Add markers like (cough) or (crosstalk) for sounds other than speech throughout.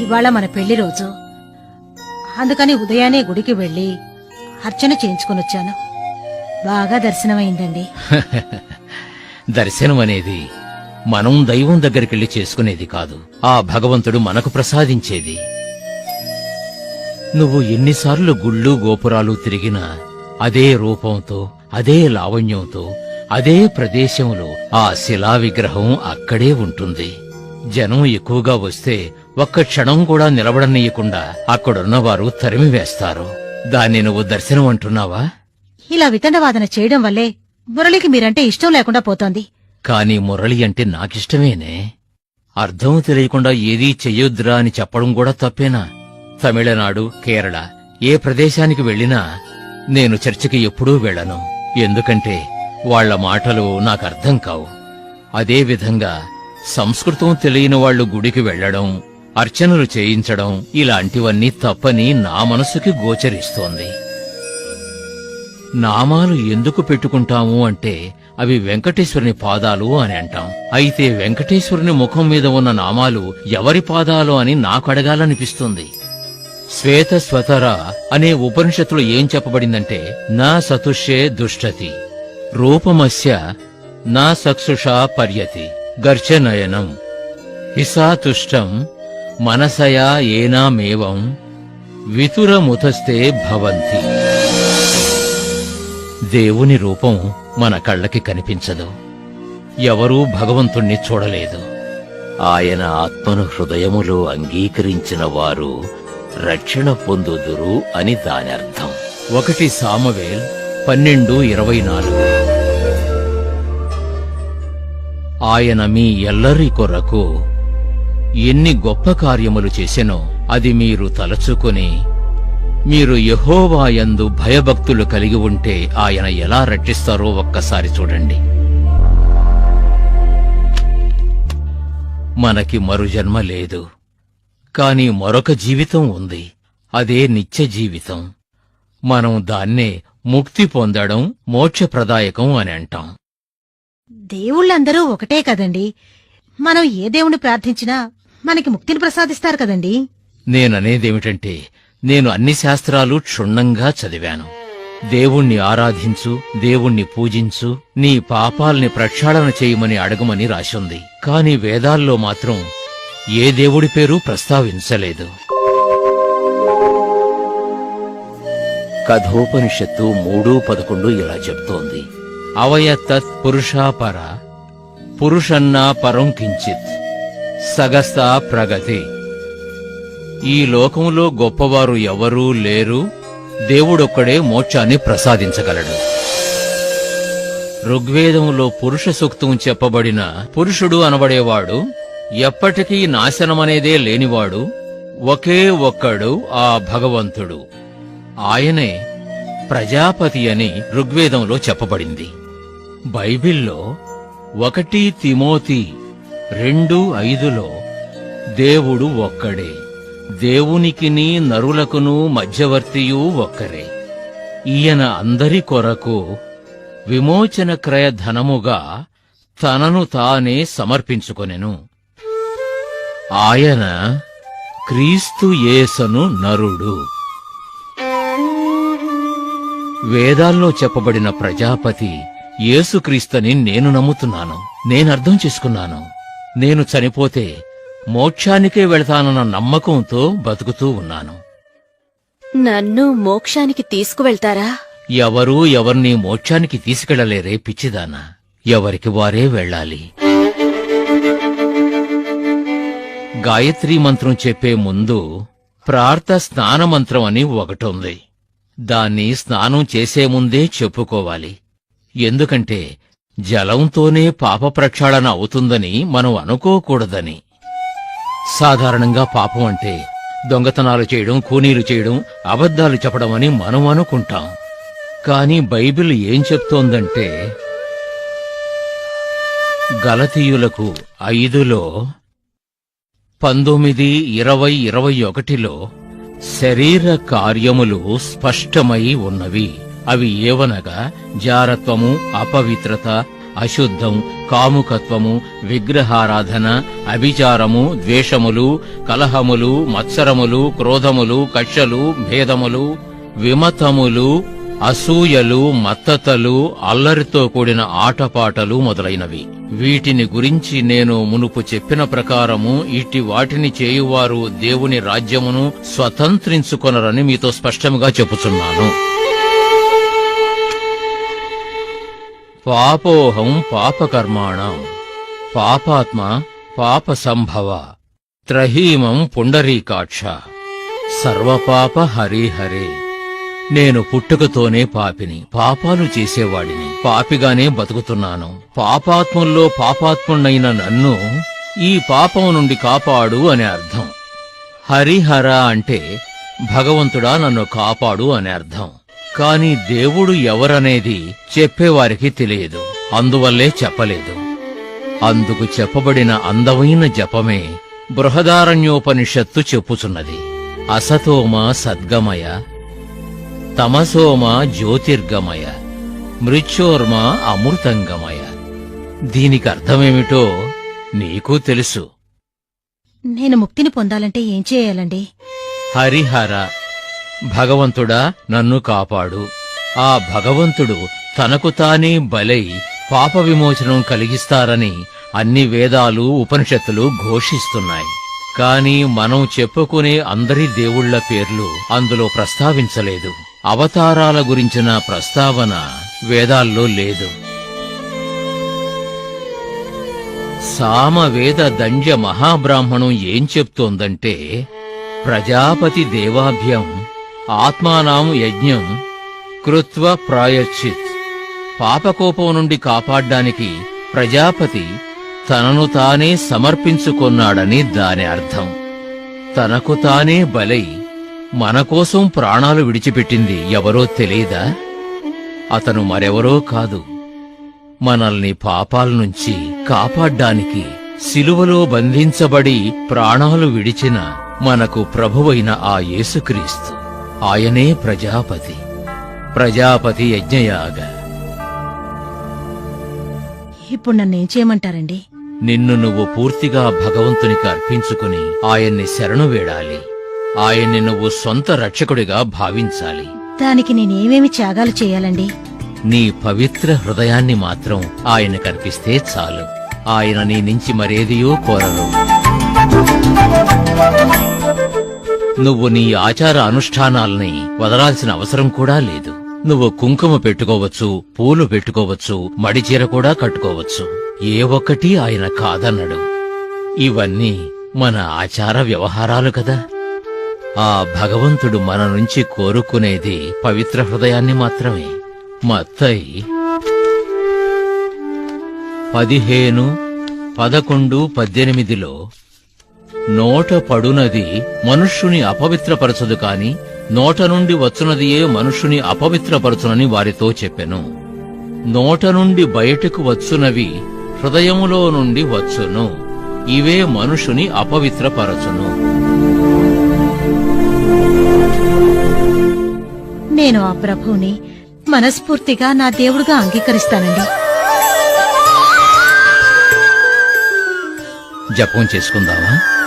ఇవాళ మన పెళ్ళి రోజు. అందుకని ఉదయాన్నే గుడికి వెళ్ళి అర్చన చేయించుకుని వచ్చాను బాగా దర్శనమైందండి. (laughs) దర్శనం అనేది మనం దైవం దగ్గరికెళ్ళి చేసుకునేది కాదు. ఆ భగవంతుడు మనకు ప్రసాదించేది. నువ్వు ఎన్నిసార్లు గుళ్ళు గోపురాలు తిరిగినా అదే రూపంతో అదే లావణ్యంతో అదే ప్రదేశంలో ఆ శిలా విగ్రహం అక్కడే ఉంటుంది. జనం ఎక్కువగా వస్తే ఒక్క క్షణం కూడా నిలబడనీయకుండా అక్కడున్నవారు తరిమివేస్తారు దాన్ని నువ్వు దర్శనం అంటున్నావా? ఇలా వితండవాదన చేయడం వల్లే మురళికి మీరంటే ఇష్టం లేకుండా పోతోంది. కాని మురళి అంటే నాకిష్టమేనే. అర్థం తెలియకుండా ఏదీ చెయ్యొద్దురా అని చెప్పడం కూడా తప్పేనా? తమిళనాడు కేరళ ఏ ప్రదేశానికి వెళ్ళినా నేను చర్చికి ఎప్పుడూ వెళ్ళను. ఎందుకంటే వాళ్ళ మాటలు నాకు అర్థం కావు. అదే విధంగా సంస్కృతం తెలియని వాళ్ళు గుడికి వెళ్ళడం అర్చనలు చేయించడం ఇలాంటివన్నీ తప్పని నా మనసుకి గోచరిస్తోంది. నామాలు ఎందుకు పెట్టుకుంటాము అంటే అవి వెంకటేశ్వరుని పాదాలు అని అంటాం. అయితే వెంకటేశ్వరుని ముఖం మీద ఉన్న నామాలు ఎవరి పాదాలు అని నాకు అడగాలనిపిస్తుంది. శ్వేత స్వతర అనే ఉపనిషత్తులో ఏం చెప్పబడిందంటే నా సతుష్యే దుష్టతి రూపమస్య నా సక్షుషా పర్యతి. గర్చనయనం హిసాతుష్టం మనసయా ఏనామేవం వితురముతస్తే భవంతి దేవుని రూపం మన కళ్ళకి కనిపించదు। ఎవరూ భగవంతుణ్ణి చూడలేదు। ఆయన ఆత్మను హృదయములో అంగీకరించిన వారు రక్షణ పొందుదురు అని దాని అర్థం ఒకటి సామవేల్ పన్నెండు ఇరవై నాలుగు ఆయన మీ ఎల్లరి కొరకు ఎన్ని గొప్ప కార్యములు చేసెనో అది మీరు తలచుకుని మీరు యహోవాయందు భయభక్తులు కలిగి ఉంటే ఆయన ఎలా రక్షిస్తారో ఒక్కసారి చూడండి. మనకి మరు జన్మ లేదు కాని మరొక జీవితం ఉంది. అదే నిత్య జీవితం. మనం దాన్నే ముక్తి పొందడం మోక్షప్రదాయకం అని అంటాం. దేవుళ్ళందరూ ఒకటే కదండి. మనం ఏ దేవుణ్ణి ప్రార్థించినా మనకి ముక్తిని ప్రసాదిస్తారు కదండి. నేననేదేమిటంటే నేను అన్ని శాస్త్రాలు క్షుణ్ణంగా చదివాను. దేవుణ్ణి ఆరాధించు దేవుణ్ణి పూజించు నీ పాపాల్ని ప్రక్షాళన చేయమని అడగమని రాసుంది కాని వేదాల్లో మాత్రం ఏ దేవుడి పేరు ప్రస్తావించలేదు. కఠోపనిషత్తు మూడు పదకొండు ఇలా చెప్తోంది. అవయ తత్ పురుషాపర పురుషన్నా పరం కించిత్ సగస్తా ప్రగతి. ఈ లోకంలో గొప్పవారు ఎవరూ లేరు దేవుడొక్కడే మోక్షాన్ని ప్రసాదించగలడు. ఋగ్వేదంలో పురుష సూక్తం చెప్పబడిన పురుషుడు అనబడేవాడు ఎప్పటికీ నాశనమనేదే లేనివాడు ఒకే ఒక్కడు ఆ భగవంతుడు. ఆయనే ప్రజాపతి అని ఋగ్వేదంలో చెప్పబడింది. బైబిల్లో ఒకటి తిమోతి రెండు ఐదులో దేవుడు ఒక్కడే. దేవునికిని నరులకును మధ్యవర్తియు ఒక్కరే. ఈయన అందరి కొరకు విమోచన క్రయ ధనముగా తనను తానే సమర్పించుకొనెను. ఆయన క్రీస్తు యేసను నరుడు. వేదాల్లో చెప్పబడిన ప్రజాపతి యేసుక్రీస్తని నేను నమ్ముతున్నాను. నేను అర్థం చేసుకున్నాను. నేను చనిపోతే మోక్షానికే వెళతానన్న నమ్మకంతో బతుకుతూ ఉన్నాను. నన్ను మోక్షానికి తీసుకువెళ్తారా? ఎవరూ ఎవరిని మోక్షానికి తీసుకెళ్ళలేరే పిచ్చిదానా. ఎవరికి వారే వెళ్ళాలి. గాయత్రీ మంత్రం చెప్పే ముందు ప్రార్థ స్నాన మంత్రం అని ఒకటుంది దాన్ని స్నానం చేసే ముందే చెప్పుకోవాలి. ఎందుకంటే జలంతోనే పాప ప్రక్షాళన అవుతుందని మనం అనుకోకూడదని. సాధారణంగా పాపం అంటే దొంగతనాలు చేయడం కూనీలు చేయడం అబద్ధాలు చెప్పడం అని మనం అనుకుంటాం. కానీ బైబిల్ ఏం చెప్తోందంటే గలతీయులకు ఐదులో పంతొమ్మిది ఇరవై ఇరవై ఒకటిలో శరీర కార్యములు స్పష్టమై ఉన్నవి. అవి ఏవనగా జారత్వము అపవిత్రత అశుద్ధం కాముకత్వము విగ్రహారాధన అభిచారము ద్వేషములు కలహములు మత్సరములు క్రోధములు కక్షలు భేదములు విమతములు అసూయలు మత్తతలు అల్లరితో కూడిన ఆటపాటలు మొదలైనవి. వీటిని గురించి నేను మునుపు చెప్పిన ప్రకారము ఇట్టి వాటిని చేయువారు దేవుని రాజ్యమును స్వతంత్రించుకొనరని మీతో స్పష్టంగా చెప్పుచున్నాను పాపోహం పాపకర్మాణం. పాపాత్మ పాప సంభవ త్రహీమం పుండరీకాక్ష. సర్వపాప హరిహరే. నేను పుట్టుకతోనే పాపిని పాపాలు చేసేవాడిని పాపిగానే బతుకుతున్నాను. పాపాత్ముల్లో పాపాత్ముడైన నన్ను ఈ పాపం నుండి కాపాడు అనే అర్థం. హరిహర అంటే భగవంతుడా నన్ను కాపాడు అనే అర్థం. కాని దేవుడు ఎవరనేది చెప్పేవారికి తెలియదు. అందువల్లే చెప్పలేదు. అందుకు చెప్పబడిన అందమైన జపమే బృహదారణ్యోపనిషత్తు చెప్పుచున్నది. అసతోమ సద్గమయ తమసోమ జ్యోతిర్గమయ మృత్యోర్మ అమృతంగమయ. దీనికి అర్థమేమిటో నీకు తెలుసు. నేను ముక్తిని పొందాలంటే ఏం చేయాలండి? హరిహర భగవంతుడా నన్ను కాపాడు. ఆ భగవంతుడు తనకు తానే బలై పాప విమోచనం కలిగిస్తారని అన్ని వేదాలు ఉపనిషత్తులు ఘోషిస్తున్నాయి. కాని మనం చెప్పుకునే అందరి దేవుళ్ళ పేర్లు అందులో ప్రస్తావించలేదు. అవతారాల గురించిన ప్రస్తావన వేదాల్లో లేదు. సామవేద దండ్య మహాబ్రాహ్మణం ఏం చెప్తోందంటే ప్రజాపతి దేవాభ్యం ఆత్మానాం యజ్ఞం కృత్వ ప్రాయశ్చిత్. పాపకోపం నుండి కాపాడ్డానికి ప్రజాపతి తనను తానే సమర్పించుకొన్నాడని దాని అర్థం. తనకు తానే బలై మన కోసం ప్రాణాలు విడిచిపెట్టింది ఎవరో తెలియదా? అతను మరెవరో కాదు. మనల్ని పాపాల నుంచి కాపాడ్డానికి సిలువలో బంధించబడి ప్రాణాలు విడిచిన మనకు ప్రభువైన ఆ యేసుక్రీస్తు. ఆయనే ప్రజాపతి. ప్రజాపతి యజ్ఞయాగ. ఇప్పుడు నన్నేం చేయమంటారండి? నిన్ను నువ్వు పూర్తిగా భగవంతునికి అర్పించుకుని ఆయన్ని శరణు వేడాలి. ఆయన్ని నువ్వు సొంత రక్షకుడిగా భావించాలి. దానికి నేనేమేమి త్యాగాలు చేయాలండి? నీ పవిత్ర హృదయాన్ని మాత్రం ఆయన కర్పిస్తే చాలు. ఆయన నీ నుంచి మరేదియో కోరరు. నువ్వు నీ ఆచార అనుష్ఠానాల్ని వదలాల్సిన అవసరం కూడా లేదు. నువ్వు కుంకుమ పెట్టుకోవచ్చు పూలు పెట్టుకోవచ్చు మడిచీర కూడా కట్టుకోవచ్చు. ఏ ఒక్కటి ఆయన కాదన్నడు ఇవన్నీ మన ఆచార వ్యవహారాలు కదా. ఆ భగవంతుడు మన నుంచి కోరుకునేది పవిత్ర హృదయాన్ని మాత్రమే. మత్తయి పదిహేను పదకొండు పద్దెనిమిదిలో నోట పడునది మనుష్యుని అపవిత్రపరచదు కాని నోట నుండి వచ్చునదియే మనుష్యుని అపవిత్రపరచునని వారితో చెప్పెను. నోట నుండి బయటకు వచ్చునవి హృదయములో నుండి వచ్చును. ఇవే మనుషుని అపవిత్రపరచును. నేను ఆ ప్రభువుని మనస్ఫూర్తిగా నా దేవుడుగా అంగీకరిస్తానండి. జపం చేసుకుందామా?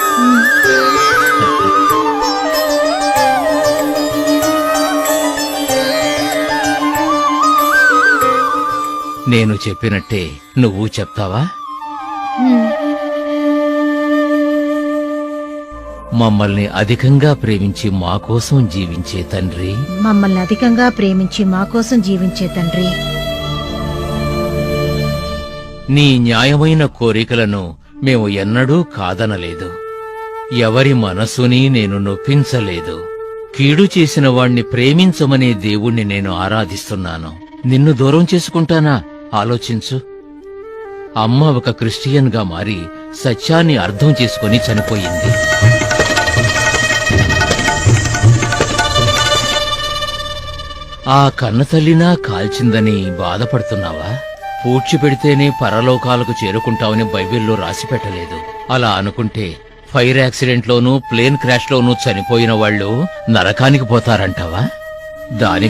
నేను చెప్పినట్టే నువ్వు చెప్తావా. మమ్మల్ని అధికంగా ప్రేమించి మా కోసం జీవించే తండ్రి. మమ్మల్ని అధికంగా ప్రేమించి మా కోసం జీవించే తండ్రి. నీ న్యాయమైన కోరికలను మేము ఎన్నడూ కాదనలేదు. ఎవరి మనసుని నేను నొప్పించలేదు. కీడు చేసిన వాణ్ణి ప్రేమించమనే దేవుణ్ణి నేను ఆరాధిస్తున్నాను. నిన్ను దూరం చేసుకుంటానా? ఆలోచించు. అమ్మ ఒక క్రిస్టియన్గా మారి సత్యాన్ని అర్థం చేసుకుని చనిపోయింది. ఆ కన్నతల్లినా కాల్చిందని బాధపడుతున్నావా? పూడ్చి పెడితేనే పరలోకాలకు చేరుకుంటావని బైబిల్లో రాసి పెట్టలేదు. అలా అనుకుంటే ఫైర్ యాక్సిడెంట్లోనూ ప్లేన్ క్రాష్లోనూ చనిపోయిన వాళ్ళు నరకానికి పోతారంటావా? దాని